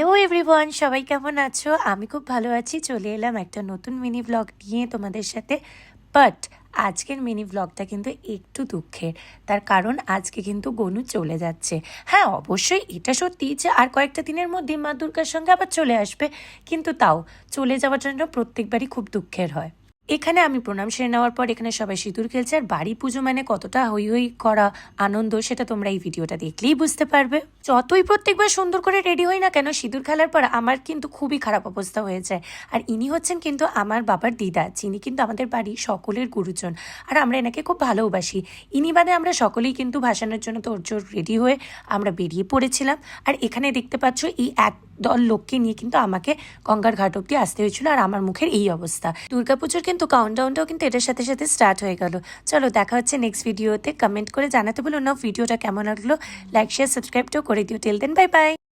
Hello everyone সবাই কেমন আছো? আমি খুব ভালো আছি। চলে এলাম একটা নতুন মিনি ব্লগ নিয়ে তোমাদের সাথে। বাট আজকের মিনি ব্লগটা কিন্তু একটু দুঃখের। তার কারণ আজকে কিন্তু গনু চলে যাচ্ছে। হ্যাঁ অবশ্যই এটা সত্যি যে আর কয়েকটা দিনের মধ্যে মা দুর্গার সঙ্গে আবার চলে আসবে। কিন্তু তাও চলে যাওয়ার জন্য প্রত্যেকবারই খুব দুঃখের হয়। এখানে আমি প্রণাম সেরে নেওয়ার পর এখানে সবাই সিঁদুর খেলছে। আর বাড়ি পুজো মানে কতটা হই হই করা আনন্দ সেটা তোমরা এই ভিডিওটা দেখলেই বুঝতে পারবে। যতই প্রত্যেকবার সুন্দর করে রেডি হই না কেন, সিঁদুর খেলার পর আমার কিন্তু খুবই খারাপ অবস্থা হয়ে যায় আর ইনি হচ্ছেন কিন্তু আমার বাবার দিদা, যিনি কিন্তু আমাদের বাড়ি সকলের গুরুজন। আর আমরা এনাকে খুব ভালোবাসি। ইনি বাদে আমরা সকলেই কিন্তু ভাসানোর জন্য তোরজোর রেডি হয়ে আমরা বেরিয়ে পড়েছিলাম। আর এখানে দেখতে পাচ্ছ এই এক দল লোককে নিয়ে কিন্তু আমাকে গঙ্গার ঘাট অব্দি আসতে হয়েছিল আর আমার মুখের এই অবস্থা। দুর্গাপুজোর কিন্তু কাউন্টডাউনটাও কিন্তু এটার সাথে সাথে স্টার্ট হয়ে গেল। চলো দেখা হচ্ছে নেক্সট ভিডিওতে কমেন্ট করে জানাতে বলুন না। ভিডিওটা কেমন লাগল? লাইক শেয়ার সাবস্ক্রাইবটাও করে দিও। টেল দেন বাই বাই